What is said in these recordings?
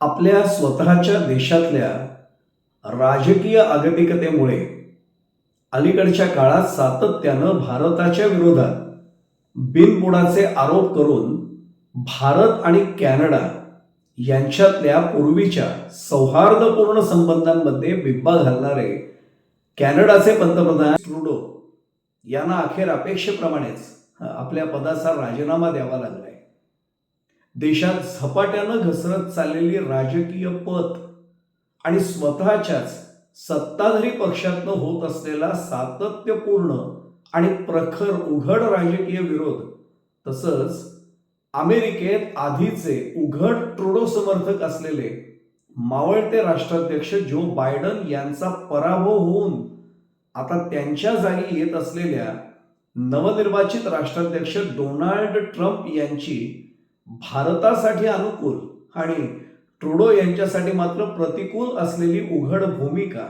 आपल्या स्वतःच्या देशातल्या राजकीय आगतिकतेमुळे अलीकडच्या काळात सातत्यानं भारताच्या विरोधात बिनबुडाचे आरोप करून भारत आणि कॅनडा यांच्यातल्या पूर्वीच्या सौहार्दपूर्ण संबंधांमध्ये बिब्बा घालणारे कॅनडाचे पंतप्रधान ट्रुडो यांना अखेर अपेक्षेप्रमाणेच आपल्या पदाचा राजीनामा द्यावा लागलाय. देशात झपाट्यानं घसरत चाललेली राजकीय पत आणि स्वतःच्याच सत्ताधारी पक्षातनं होत असलेला सातत्यपूर्ण आणि प्रखर उघड राजकीय विरोध तसंच अमेरिकेत आधीचे उघड ट्रुडो समर्थक असलेले मावळते राष्ट्राध्यक्ष जो बायडन यांचा पराभव होऊन आता त्यांच्या जागी येत असलेल्या नवनिर्वाचित राष्ट्राध्यक्ष डोनाल्ड ट्रम्प यांची भारतासाठी अनुकूल आणि ट्रुडो यांच्यासाठी मात्र प्रतिकूल असलेली उघड भूमिका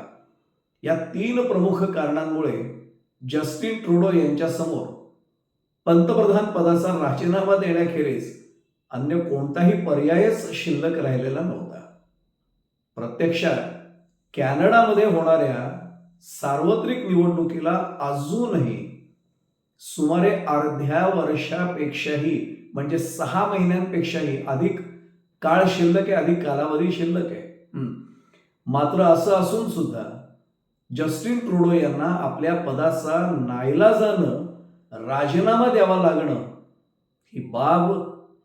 या तीन प्रमुख कारणांमुळे जस्टिन ट्रुडो यांच्यासमोर पंतप्रधान पदाचा राजीनामा देण्याखेरीज अन्य कोणताही पर्यायच शिल्लक राहिलेला नव्हता. प्रत्यक्षात कॅनडामध्ये होणाऱ्या सार्वत्रिक निवडणुकीला अजूनही सुमारे अर्ध्या वर्षापेक्षाही म्हणजे सहा महिन्यांपेक्षाही अधिक काळ शिल्लक आहे अधिक कालावधी शिल्लक आहे. मात्र असं असून सुद्धा जस्टिन ट्रुडो यांना आपल्या पदाचा नाईलाजानं राजीनामा द्यावा लागणं ही बाब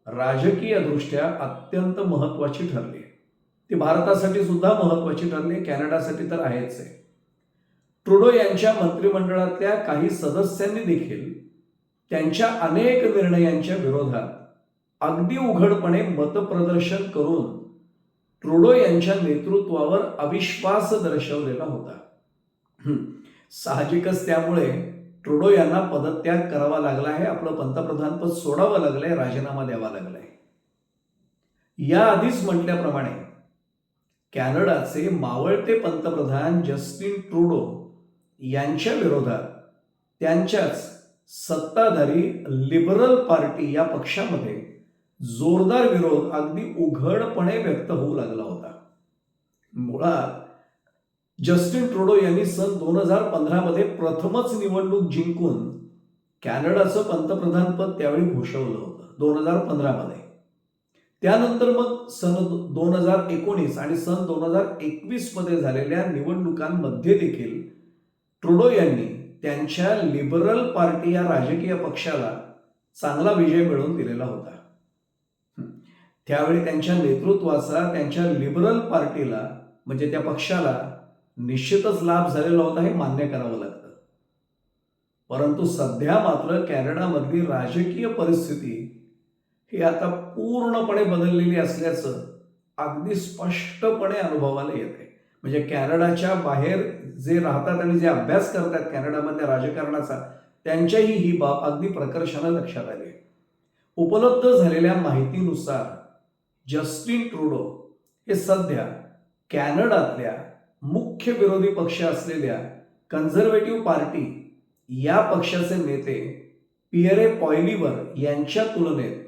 राजकीय दृष्ट्या अत्यंत महत्वाची ठरली आहे. ती भारतासाठी सुद्धा महत्वाची ठरली आहे कॅनडासाठी तर आहेच आहे. ट्रुडो यांच्या मंत्रिमंडळातल्या काही सदस्यांनी देखील त्यांच्या अनेक निर्णयांच्या विरोधात अगदी उघडपणे मतप्रदर्शन करून ट्रुडो यांच्या नेतृत्वावर अविश्वास दर्शवलेला होता. साहजिकच त्यामुळे ट्रुडो यांना पदत्याग करावा लागला आहे आपलं पंतप्रधानपद सोडावं लागलंय राजीनामा द्यावा लागलाय. याआधीच म्हटल्याप्रमाणे कॅनडाचे मावळते पंतप्रधान जस्टिन ट्रुडो यांच्या विरोधात त्यांच्याच सत्ताधारी लिबरल पार्टी या पक्षामध्ये जोरदार विरोध अगदी उघडपणे व्यक्त होऊ लागला होता. मुळात जस्टिन ट्रुडो यांनी सन दोन हजार पंधरामध्ये प्रथमच निवडणूक जिंकून कॅनडाचं पंतप्रधानपद त्यावेळी भूषवलं होतं दोन हजार पंधरामध्ये. त्यानंतर मग सन दोन हजार एकोणीस आणि सन दोन हजार एकवीसमध्ये झालेल्या निवडणुकांमध्ये देखील ट्रुडो यांनी त्यांच्या लिबरल पार्टी या राजकीय पक्षाला चांगला विजय मिळवून दिलेला होता. त्यावेळी त्यांच्या नेतृत्वाचा त्यांच्या लिबरल पार्टीला म्हणजे त्या पक्षाला निश्चितच लाभ झालेला होता हे मान्य करावं लागतं. परंतु सध्या मात्र कॅनडामधली राजकीय परिस्थिती ही आता पूर्णपणे बदललेली असल्याचं अगदी स्पष्टपणे अनुभवाला येते. म्हणजे कॅनडाच्या बाहेर जे राहतात आणि जे अभ्यास करतात कॅनडामध्ये राजकारणाचा त्यांच्याही ही बाब अगदी प्रकर्षानं लक्षात आली आहे. उपलब्ध झालेल्या माहितीनुसार जस्टिन ट्रुडो हे सध्या कॅनडातल्या मुख्य विरोधी पक्ष असलेल्या कन्झर्वेटिव्ह पार्टी या पक्षाचे नेते पियरे पॉयलिवर यांच्या तुलनेत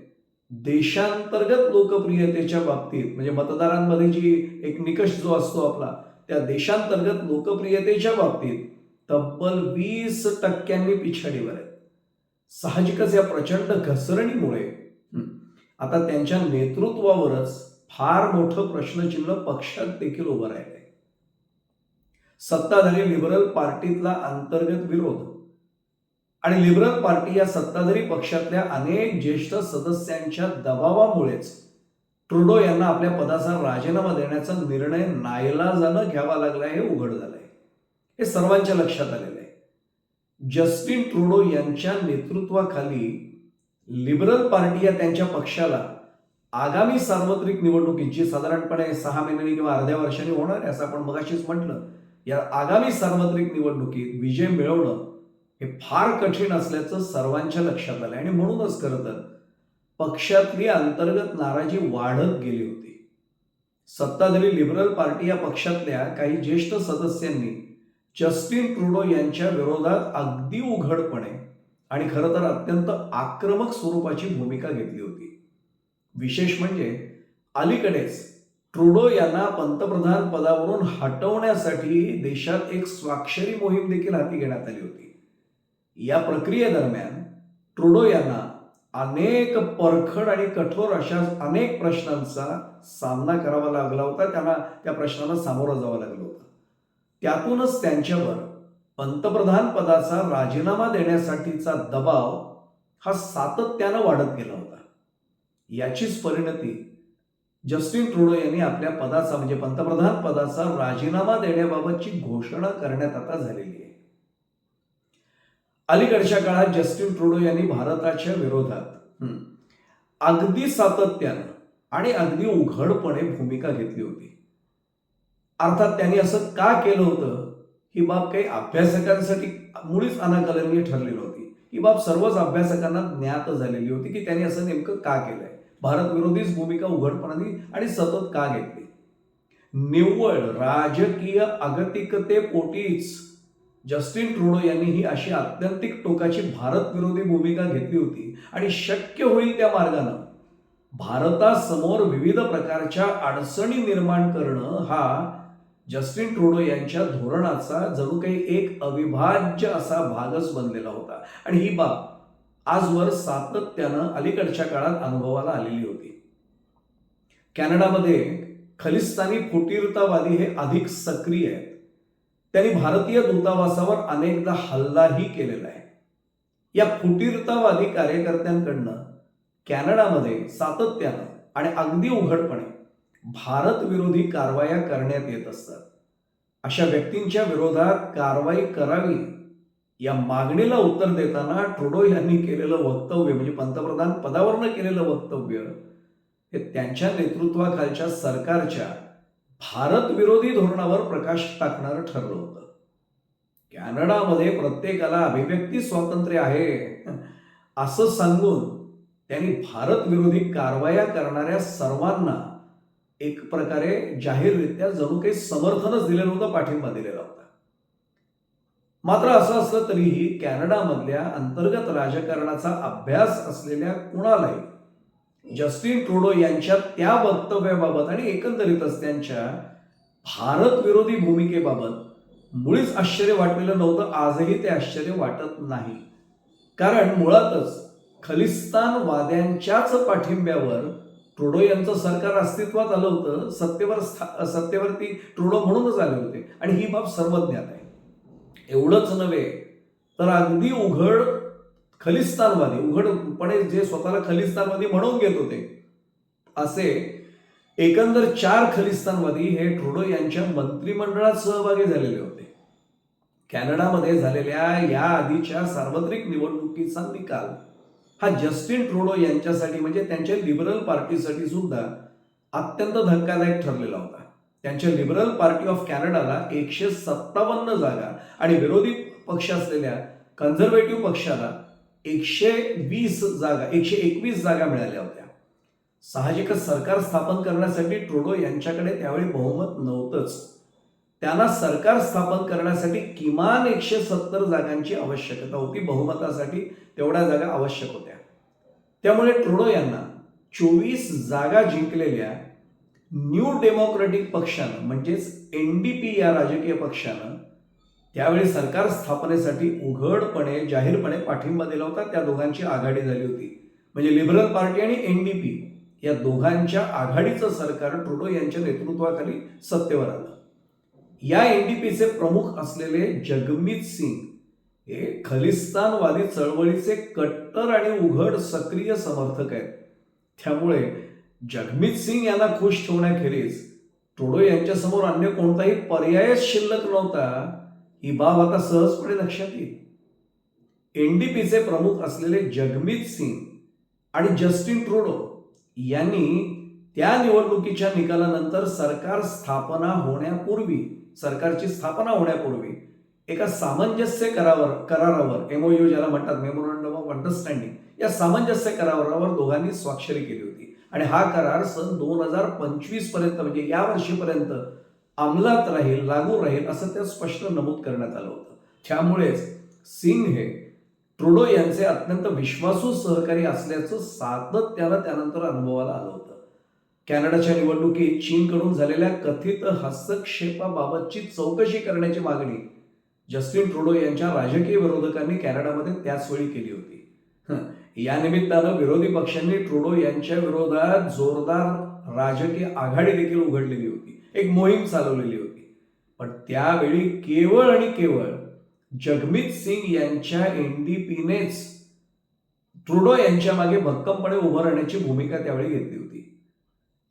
देशांतर्गत लोकप्रियतेच्या बाबतीत म्हणजे मतदारांमध्ये जी एक निकष जो असतो आपला त्या देशांतर्गत लोकप्रियतेच्या बाबतीत तब्बल वीस टक्क्यांनी पिछाडीवर आहेत. साहजिकच या प्रचंड घसरणीमुळे आता त्यांच्या नेतृत्वावरच फार मोठं प्रश्नचिन्ह पक्षात देखील उभं राहिलंय. सत्ताधारी लिबरल पार्टीतला अंतर्गत विरोध आणि लिबरल पार्टी या सत्ताधारी पक्षातल्या अनेक ज्येष्ठ सदस्यांच्या दबावामुळेच ट्रुडो यांना आपल्या पदाचा राजीनामा देण्याचा निर्णय नाईलाजानं घ्यावा लागलाय हे उघड झालंय. हे सर्वांच्या लक्षात आलेलं आहे. जस्टिन ट्रुडो यांच्या नेतृत्वाखाली लिबरल पार्टी या त्यांच्या पक्षाला आगामी सार्वत्रिक निवडणुकीत जी साधारणपणे सहा महिन्यांनी किंवा अर्ध्या वर्षांनी होणार आहे असं आपण मगाशीच म्हटलं. या आगामी सार्वत्रिक निवडणुकीत विजय मिळवणं हे फार कठीण असल्याचं सर्वांच्या लक्षात आलं आणि म्हणूनच खरं तर पक्षातली अंतर्गत नाराजी वाढत गेली होती. सत्ताधारी लिबरल पार्टी या पक्षातल्या काही ज्येष्ठ सदस्यांनी जस्टिन ट्रुडो यांच्या विरोधात अगदी उघडपणे आणि खरं तर अत्यंत आक्रमक स्वरूपाची भूमिका घेतली होती. विशेष म्हणजे अलीकडेच ट्रुडो यांना पंतप्रधान पदावरून हटवण्यासाठी देशात एक स्वाक्षरी मोहीम देखील हाती घेण्यात आली होती. या प्रक्रियेदरम्यान ट्रुडो यांना अनेक परखड आणि कठोर अशा अनेक प्रश्नांचा सामना करावा लागला होता. त्यांना त्या प्रश्नांना सामोरं जावं लागलं होतं. त्यातूनच त्यांच्यावर पंतप्रधान पदाचा राजीनामा देण्यासाठीचा दबाव हा सातत्यानं वाढत गेला होता. याचीच परिणती जस्टिन ट्रुडो यांनी आपल्या पदाचा म्हणजे पंतप्रधान पदाचा राजीनामा देण्याबाबतची घोषणा करण्यात आता झालेली आहे. अलीकडच्या काळात जस्टिन ट्रुडो यांनी भारताच्या विरोधात अगदी सातत्यानं आणि अगदी उघडपणे भूमिका घेतली होती. अर्थात त्यांनी असं का केलं होतं? ही बाब काही अभ्यासकांसाठी मुळीच अनाकलनीय ठरली नव्हती ही बाब सर्वच अभ्यासकांना ज्ञात झालेली होती की त्यांनी असं नेमकं का केलंय? भारत विरोधीच भूमिका उघडपणाने आणि सतत का घेतली? निव्वळ राजकीय अगतिकतेपोटीच जस्टिन ट्रुडो यांनी ही अशी आत्यंतिक टोकाची भारत विरोधी भूमिका घेतली होती आणि शक्य होईल त्या मार्गानं. भारतासमोर विविध प्रकारच्या अडचणी निर्माण करणं हा जस्टिन ट्रुडो यांच्या धोरणाचा जणू काही एक अविभाज्य असा भागच बनलेला होता. आणि ही बाब आजवर सातत्यानं अलीकडच्या काळात अनुभवाला आलेली होती. कॅनडामध्ये खलिस्तानी फुटीरतावादी हे अधिक सक्रिय आहेत. त्यांनी भारतीय दूतावासावर अनेकदा हल्लाही केलेला आहे. या फुटीरतावादी कार्यकर्त्यांकडनं कॅनडामध्ये सातत्यानं आणि अगदी उघडपणे भारत विरोधी कारवाया करण्यात येत असतात. अशा व्यक्तींच्या विरोधात कारवाई करावी या मागणीला उत्तर देताना ट्रुडो यांनी केलेलं वक्तव्य म्हणजे पंतप्रधान पदावरनं केलेलं वक्तव्य हे त्यांच्या नेतृत्वाखालच्या सरकारच्या भारत विरोधी धोरणावर प्रकाश टाकणारं ठरलं होतं. कॅनडामध्ये प्रत्येकाला अभिव्यक्ती स्वातंत्र्य आहे. असं सांगून त्यांनी भारत विरोधी कारवाया करणाऱ्या सर्वांना एक प्रकारे जाहीररित्या जणू काही समर्थनच दिलेलं होतं पाठिंबा दिलेला होता. मात्र असं असलं तरीही कॅनडामधल्या अंतर्गत राजकारणाचा अभ्यास असलेल्या कुणालाही जस्टिन ट्रुडो यांच्या त्या वक्तव्याबाबत आणि एकंदरीतच त्यांच्या भारत विरोधी भूमिकेबाबत मुळीच आश्चर्य वाटलेलं नव्हतं. आजही ते आश्चर्य वाटत नाही. कारण मुळातच खलिस्तानवाद्यांच्याच पाठिंब्यावर ट्रुडो यांचं सरकार अस्तित्वात आलं होतं. सत्तेवर स्था- सत्तेवरती ट्रुडो म्हणूनच आले होते. आणि ही बाब सर्वज्ञात आहे. एवढंच नव्हे तर अगदी उघड खलिस्तानवादी उघडपणे जे स्वतःला खलिस्तानवादी म्हणून घेत होते असे एकंदर चार खलिस्तानवादी हे ट्रुडो यांच्या मंत्रिमंडळात सहभागी झालेले होते. कॅनडामध्ये झालेल्या या आधीच्या सार्वत्रिक निवडणुकीचा निकाल हा जस्टिन ट्रुडो यांच्यासाठी म्हणजे त्यांच्या लिबरल पार्टीसाठी सुद्धा अत्यंत धक्कादायक ठरलेला होता. त्यांच्या लिबरल पार्टी ऑफ कॅनडाला एकशे सत्तावन्न जागा आणि विरोधी पक्ष असलेल्या कन्झर्वेटिव्ह पक्षाला एकशे वीस जागा एकशे एकवीस जागा मिळाल्या होत्या. साहजिकच सरकार स्थापन करण्यासाठी ट्रुडो यांच्याकडे त्यावेळी बहुमत नव्हतंच. त्यांना सरकार स्थापन करण्यासाठी किमान एकशे सत्तर जागांची आवश्यकता होती. बहुमतासाठी तेवढ्या जागा आवश्यक होत्या. त्यामुळे ट्रुडो यांना चोवीस जागा जिंकलेल्या न्यू डेमोक्रेटिक पक्षानं म्हणजेच एन डी पी या राजकीय पक्षानं त्यावेळी सरकार स्थापनेसाठी उघडपणे जाहीरपणे पाठिंबा दिला होता. त्या दोघांची आघाडी झाली होती. म्हणजे लिबरल पार्टी आणि एन डी पी या दोघांच्या आघाडीचं सरकार ट्रुडो यांच्या नेतृत्वाखाली सत्तेवर आलं. या एन डी पीचे प्रमुख असलेले जगमीत सिंग हे खलिस्तानवादी चळवळीचे कट्टर आणि उघड सक्रिय समर्थक आहेत. त्यामुळे जगमीत सिंग यांना खुश ठेवण्याखेरीज ट्रुडो यांच्यासमोर अन्य कोणताही पर्यायच शिल्लक नव्हता. ही बाब आता सहजपणे लक्षात येईल. एनडीपीचे प्रमुख असलेले जगमीत सिंग आणि जस्टिन ट्रुडो यांनी त्या निवडणुकीच्या निकालानंतर सरकार स्थापना होण्यापूर्वी सरकारची स्थापना होण्यापूर्वी एका सामंजस्य करावर करारावर एमओयू ज्याला म्हणतात मेमोरंडम ऑफ अंडरस्टँडिंग या सामंजस्य करारावर दोघांनी स्वाक्षरी केली होती. आणि हा करार सन दोन हजार पंचवीसपर्यंत म्हणजे या वर्षीपर्यंत अंमलात राहील लागू राहील असं त्यात स्पष्ट नमूद करण्यात आलं होतं. त्यामुळेच सिंग हे ट्रुडो यांचे अत्यंत विश्वासू सहकारी असल्याचं सातत्याला त्यानंतर अनुभवाला आलं होतं. कॅनडाच्या निवडणुकीत चीनकडून झालेल्या कथित हस्तक्षेपाबाबतची चौकशी करण्याची मागणी जस्टिन ट्रुडो यांच्या राजकीय विरोधकांनी कॅनडामध्ये त्याच वेळी केली होती. या निमित्तानं विरोधी पक्षांनी ट्रुडो यांच्या विरोधात जोरदार राजकीय आघाडी देखील उघडलेली होती. एक मोहीम चालवलेली होती. पण त्यावेळी केवळ आणि केवळ जगमीत सिंग यांच्या एनडीपीनेच ट्रुडो यांच्या मागे भक्कमपणे उभं राहण्याची भूमिका त्यावेळी घेतली होती.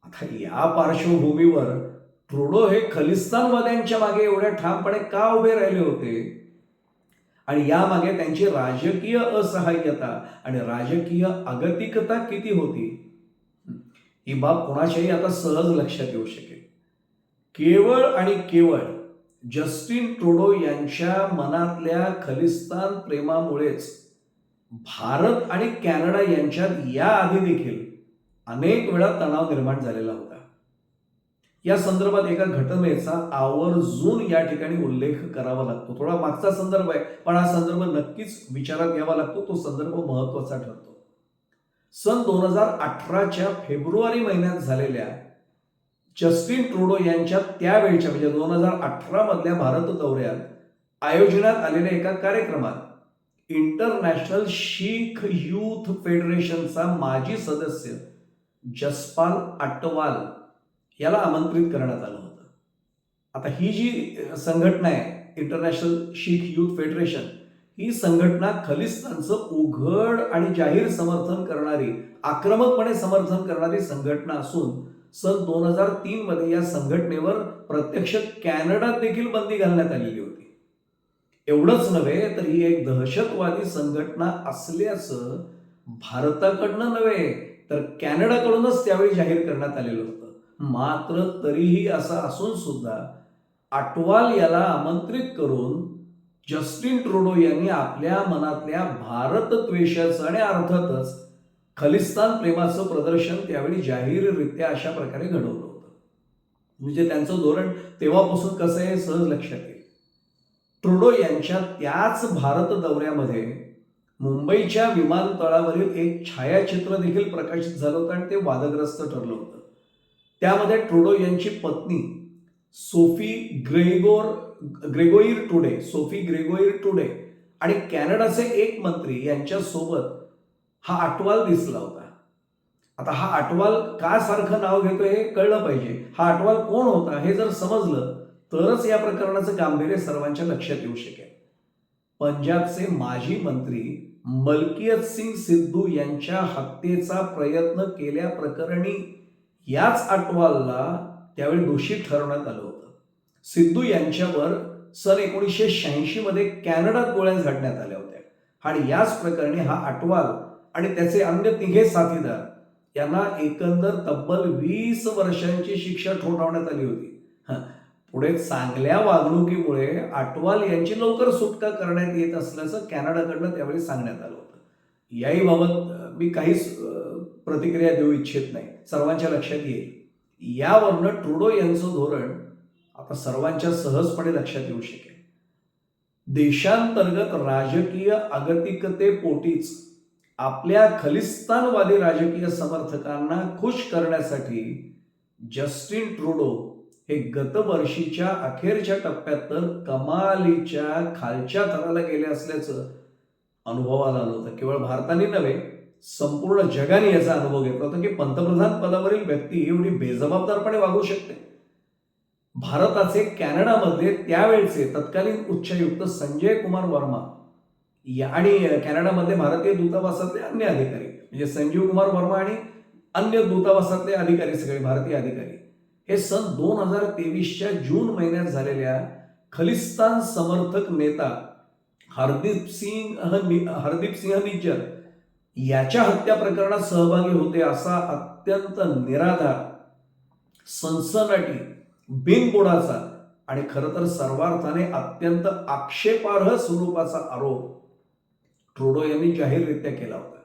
आता या पार्श्वभूमीवर ट्रुडो हे खलिस्तानवाद्यांच्या मागे एवढ्या ठामपणे का उभे राहिले होते? आणि यामागे त्यांची राजकीय असहाय्यता आणि राजकीय अगतिकता किती होती? ही बाब कोणाच्याही आता सहज लक्षात येऊ शकेल. केवळ आणि केवळ जस्टिन ट्रुडो यांच्या मनातल्या खलिस्तान प्रेमामुळेच भारत आणि कॅनडा यांच्यात याआधी देखील अनेक वेळा तणाव निर्माण झालेला होता. या संदर्भात एका घटनेचा आवर्जून या ठिकाणी उल्लेख करावा लागतो. थोडा मागचा संदर्भ आहे पण हा संदर्भ नक्कीच विचारात घ्यावा लागतो. तो संदर्भ महत्त्वाचा ठरतो. सन दोन हजार अठराच्या फेब्रुवारी महिन्यात झालेल्या जस्टिन ट्रुडो यांच्या त्यावेळच्या म्हणजे दोन हजार अठरा मधल्या भारत दौऱ्यात आयोजनात आलेल्या एका कार्यक्रमात इंटरनॅशनल शीख युथ फेडरेशनचा माजी सदस्य जसपाल अटवाल याला आमंत्रित करण्यात आलं होतं. आता ही जी संघटना आहे इंटरनॅशनल शीख युथ फेडरेशन ही संघटना खलिस्तानचं उघड आणि जाहीर समर्थन करणारी आक्रमकपणे समर्थन करणारी संघटना असून सन दोन हजार तीन मध्ये या संघटनेवर प्रत्यक्ष कॅनडात देखील बंदी घालण्यात आलेली होती. एवढंच नव्हे तर ही एक दहशतवादी संघटना असल्याचं भारताकडनं नव्हे तर कॅनडाकडूनच त्यावेळी जाहीर करण्यात आलेलं होतं. मात्र तरीही असं असून सुद्धा अटवाल याला आमंत्रित करून जस्टिन ट्रुडो यांनी आपल्या मनातल्या भारत द्वेषाचं आणि अर्थातच खलिस्तान प्रेमाचं प्रदर्शन त्यावेळी जाहीररित्या अशा प्रकारे घडवलं होतं. म्हणजे त्यांचं धोरण तेव्हापासून कसं आहे सहज लक्षात येईल. ट्रुडो यांच्या त्याच भारत दौऱ्यामध्ये मुंबईच्या विमानतळावरील एक छायाचित्र देखील प्रकाशित झालं होतं आणि ते वादग्रस्त ठरलं होतं. त्यामध्ये ट्रुडो यांची पत्नी Sophie Gregor ग्रेगोईर today Sophie ग्रेगोईर today आणि कॅनडाचे एक मंत्री यांच्यासोबत हा अटवाल दिसला होता. आता हा अटवाल का सारखं नाव घेतो हे कळलं पाहिजे. हा अटवाल कोण होता हे जर समजलं तरच या प्रकरणाचं गांभीर्य सर्वांच्या लक्षात येऊ शकेल. पंजाबचे माजी मंत्री मलकियत सिंग सिद्धू यांच्या हत्येचा प्रयत्न केल्या प्रकरणी याच अटवालला त्यावेळी दोषी ठरवण्यात आलं होतं. सिद्धू यांच्यावर सन एकोणीसशे शहाऐंशी मध्ये कॅनडात गोळ्या झाडण्यात आल्या होत्या. आणि याच प्रकरणी हा अटवाल आणि त्याचे अन्य तिघे साथीदार. यांना एकंदर तब्बल वीस वर्षांची शिक्षा ठोठावण्यात आली होती. पुढे चांगल्या वागणुकीमुळे अटवाल यांची लवकर सुटका करण्यात येत असल्याचं कॅनडाकडनं त्यावेळी सांगण्यात आलं होतं. याही बाबत मी काहीच प्रतिक्रिया देऊ इच्छित नाही. सर्वांच्या लक्षात येईल. यावरनं ट्रुडो यांचं धोरण आता सर्वांच्या सहजपणे लक्षात येऊ शकेल. देशांतर्गत राजकीय अगतिकतेपोटीच आपल्या खलिस्तानवादी राजकीय समर्थकांना खुश करण्यासाठी जस्टिन ट्रुडो हे गतवर्षीच्या अखेरच्या टप्प्यात तर कमालीच्या खालच्या थराला गेले असल्याचं अनुभवाला आलं होतं. केवळ भारताने नव्हे संपूर्ण जगाने याचा अनुभव घेतला होता की पंतप्रधान पदावरील व्यक्ती एवढी बेजबाबदारपणे वागू शकते. भारताचे कॅनडामध्ये त्यावेळचे तत्कालीन उच्चायुक्त संजय कुमार वर्मा या आणि कॅनडामध्ये भारतीय दूतावासातले अन्य अधिकारी म्हणजे संजीव कुमार वर्मा आणि अन्य दूतावासातले अधिकारी सगळे भारतीय अधिकारी हे सन दोन हजार तेवीसच्या जून महिन्यात झालेल्या खलिस्तान समर्थक नेता हरदीप सिंग हरदीप सिंह निज्जर याच्या हत्या प्रकरणात सहभागी होते असा अत्यंत निराधार सनसनाटी बिनबुडाचा आणि खरं तर सर्वार्थाने अत्यंत आक्षेपार्ह स्वरूपाचा आरोप ट्रुडो यांनी जाहीररित्या केला होता.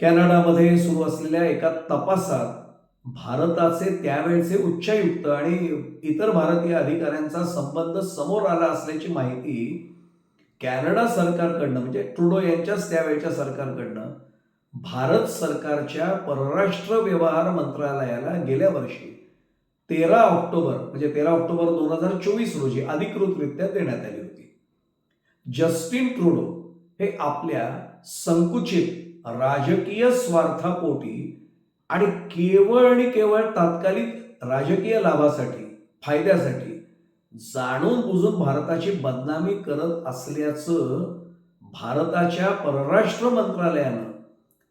कॅनडामध्ये सुरू असलेल्या एका तपासात भारताचे त्यावेळचे उच्चायुक्त आणि इतर भारतीय अधिकाऱ्यांचा संबंध समोर आला असल्याची माहिती कॅनडा सरकारकडनं म्हणजे ट्रुडो यांच्याच त्यावेळच्या सरकारकडनं भारत सरकारच्या परराष्ट्र व्यवहार मंत्रालयाला गेल्या वर्षी तेरा ऑक्टोबर म्हणजे तेरा ऑक्टोबर दोन हजार चोवीस रोजी अधिकृतरित्या देण्यात आली होती. जस्टिन ट्रुडो हे आपल्या संकुचित राजकीय स्वार्थापोटी आणि केवळ आणि केवळ तात्कालिक राजकीय लाभासाठी फायद्यासाठी जाणून बुजून भारताची बदनामी करत असल्याचं भारताच्या परराष्ट्र मंत्रालयानं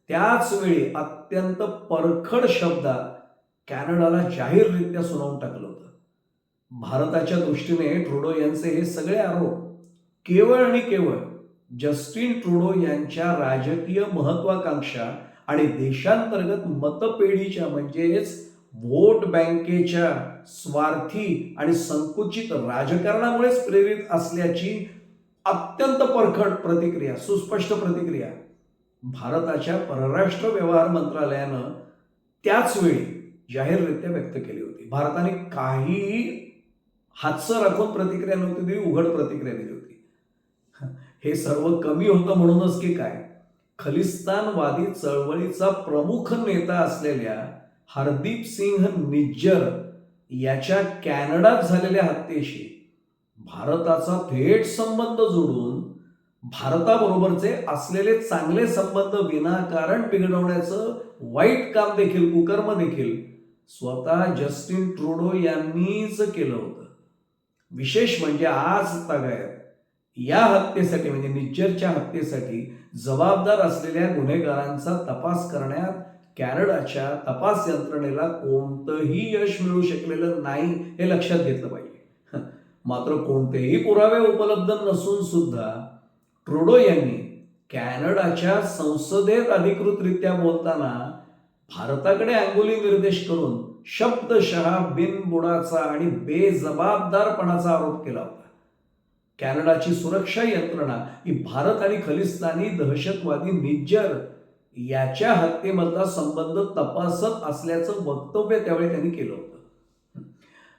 त्याच वेळी अत्यंत परखड शब्दात कॅनडाला जाहीररित्या सुनावून टाकलं होतं. भारताच्या दृष्टीने ट्रुडो यांचे हे सगळे आरोप केवळ आणि केवळ जस्टिन ट्रुडो यांच्या राजकीय महत्वाकांक्षा आणि देशांतर्गत मतपेढीच्या म्हणजेच व्होट बँकेच्या स्वार्थी आणि संकुचित राजकारणामुळेच प्रेरित असल्याची अत्यंत परखड प्रतिक्रिया सुस्पष्ट प्रतिक्रिया भारताच्या परराष्ट्र व्यवहार मंत्रालयानं त्याच वेळी जाहीररित्या व्यक्त केली होती. भारताने काहीही हातचं राखून प्रतिक्रिया नव्हती दिली उघड प्रतिक्रिया दिली होती. हे सर्व कमी होतं म्हणूनच की काय? खलिस्तानवादी चळवळीचा प्रमुख नेता असलेल्या हरदीप सिंह निज्जर याच्या कॅनडात झालेल्या हत्येशी भारताचा थेट संबंध जोडून भारताबरोबरचे असलेले चांगले संबंध विनाकारण बिघडवण्याचं वाईट काम देखील कुकर्म देखील स्वतः जस्टिन ट्रुडो यांनीच केलं होतं. विशेष म्हणजे आज तगायत. या हत्येसाठी म्हणजे निज्जरच्या हत्येसाठी जबाबदार असलेल्या गुन्हेगारांचा तपास करण्यात कॅनडाच्या तपास यंत्रणेला कोणतंही यश मिळू शकलेलं नाही हे लक्षात घेतलं पाहिजे. मात्र कोणतेही पुरावे उपलब्ध नसून सुद्धा ट्रुडो यांनी कॅनडाच्या संसदेत अधिकृतरित्या बोलताना भारताकडे अंगुली निर्देश करून शब्दशः बिनबुडाचा आणि बेजबाबदारपणाचा आरोप केला होता. कॅनडाची सुरक्षा यंत्रणा ही भारत आणि खलिस्तानी दहशतवादी निज्जर याच्या हत्येमधला संबंध तपासत असल्याचं वक्तव्य त्यावेळी त्यांनी केलं होतं.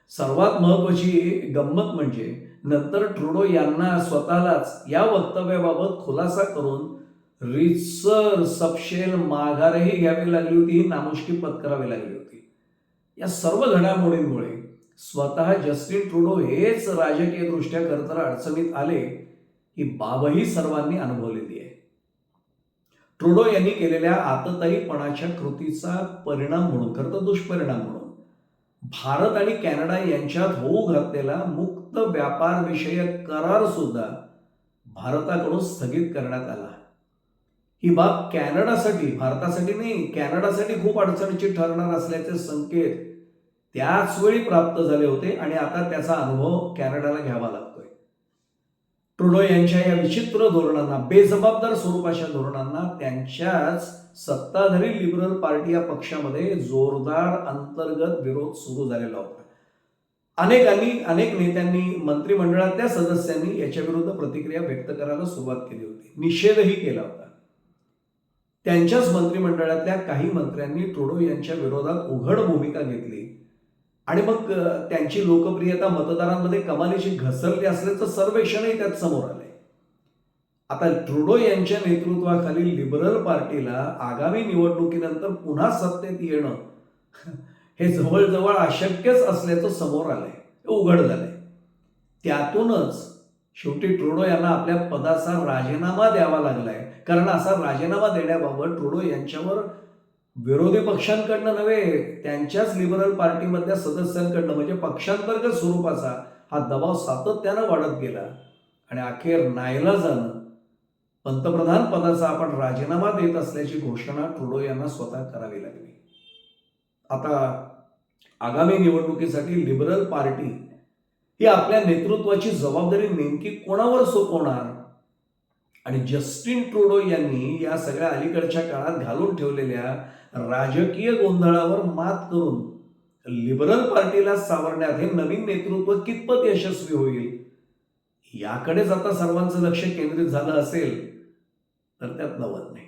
सर्वात महत्वाची गंमत म्हणजे नंतर ट्रुडो यांना स्वतःलाच या वक्तव्याबाबत खुलासा करून रितसर सपशेल माघारही घ्यावी लागली होती ही नामुष्की पत्करावी लागली होती. या सर्व घडामोडींमुळे स्वतः जस्टिन ट्रुडो हेच राजकीय दृष्ट्या खरतर अडचणीत आले ही बाबही सर्वांनी अनुभवलेली आहे. ट्रुडो यांनी केलेल्या आतताईपणाच्या कृतीचा परिणाम म्हणून खरं तर दुष्परिणाम म्हणून भारत आणि कॅनडा यांच्यात होऊ घातलेला मुक्त व्यापार विषयक करार सुद्धा भारताकडून स्थगित करण्यात आला ही बाब कॅनडासाठी भारतासाठी नाही कॅनडासाठी खूप अडचणीची ठरणार असल्याचे संकेत त्याच वेळी प्राप्त झाले होते आणि आता त्याचा अनुभव कॅनडाला घ्यावा लागतोय. ट्रुडो यांच्या या विचित्र धोरणांना बेजबाबदार स्वरूपाच्या धोरणांना त्यांच्याच सत्ताधारी लिबरल पार्टी या पक्षामध्ये जोरदार अंतर्गत विरोध सुरू झालेला होता. अनेकांनी अनेक नेत्यांनी मंत्रिमंडळातल्या सदस्यांनी याच्या विरुद्ध प्रतिक्रिया व्यक्त करायला सुरुवात केली होती. निषेधही केला होता. त्यांच्याच मंत्रिमंडळातल्या काही मंत्र्यांनी ट्रुडो यांच्या विरोधात उघड भूमिका घेतली. आणि मग त्यांची लोकप्रियता मतदारांमध्ये कमालीची घसरली असल्याचं सर्वेक्षणही त्यात समोर आलंय. आता ट्रुडो यांच्या नेतृत्वाखाली लिबरल पार्टीला आगामी निवडणुकीनंतर पुन्हा सत्तेत येणं हे जवळजवळ अशक्यच असल्याचं समोर आलंय. उघड झालंय. त्यातूनच शेवटी ट्रुडो यांना आपल्या पदाचा राजीनामा द्यावा लागलाय. कारण असा राजीनामा देण्याबाबत ट्रुडो यांच्यावर विरोधी पक्षांकडनं नव्हे त्यांच्याच लिबरल पार्टीमधल्या सदस्यांकडनं म्हणजे पक्षांतर्गत स्वरूपाचा हा दबाव सातत्यानं वाढत गेला. आणि अखेर नाईलाजानं पंतप्रधान पदाचा आपण राजीनामा देत असल्याची घोषणा ट्रुडो यांना स्वतः करावी लागली. आता आगामी निवडणुकीसाठी लिबरल पार्टी ही आपल्या नेतृत्वाची जबाबदारी नेमकी कोणावर सोपवणार? आणि जस्टिन ट्रुडो यांनी या सगळ्या अलीकडच्या काळात घालून ठेवलेल्या राजकीय गोंधळावर मात करून लिबरल पार्टीला सावरण्यात हे नवीन नेतृत्व कितपत यशस्वी होईल याकडेच आता सर्वांचं लक्ष केंद्रित झालं असेल तर त्यात नवत नाही.